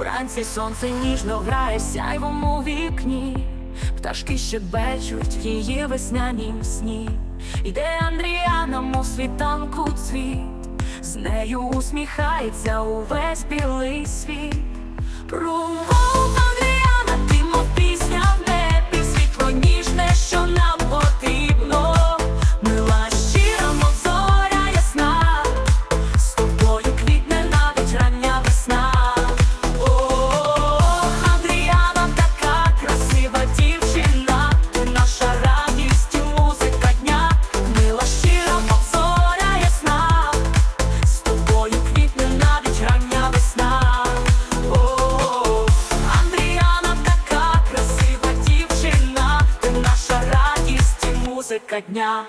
Вранці сонце ніжно грає сяйвом у вікні, пташки щебечуть бечуть її веснянім сні. Іде Андріаном у світанку цвіт, з нею усміхається увесь білий світ. Промов музика дня.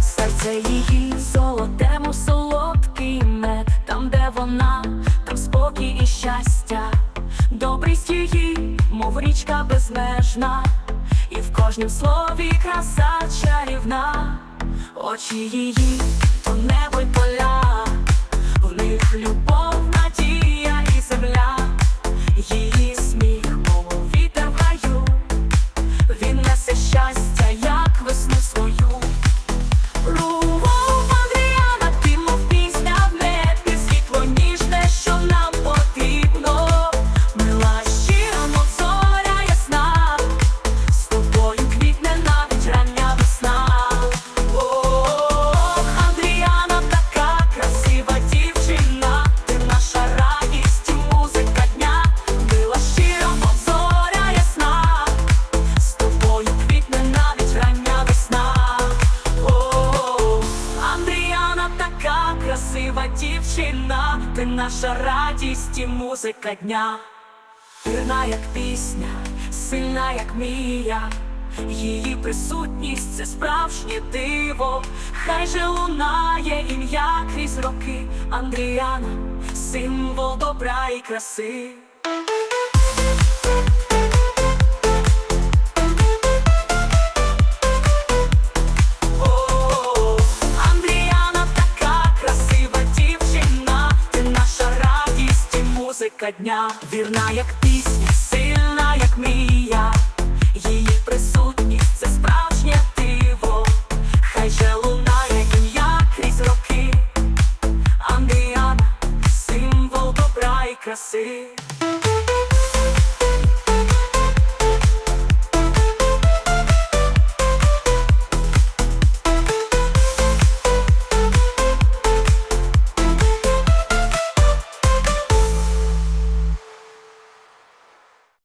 Серце її золотему солодкий мед. Там, де вона, там спокій і щастя, добрість її, мов річка безмежна, і в кожнім слові краса чарівна, очі її, то небо й поля, в них любов, красива дівчина, ти наша радість і музика дня. Вірна, як пісня, сильна, як мія, її присутність це справжнє диво. Хай же лунає ім'я крізь роки Андріана, символ добра і краси. музика дня, вірна, як пісня, сильна, як мія, її присутність це справжнє диво, хай же лунає ім'я крізь роки, Андріана, символ добра і краси.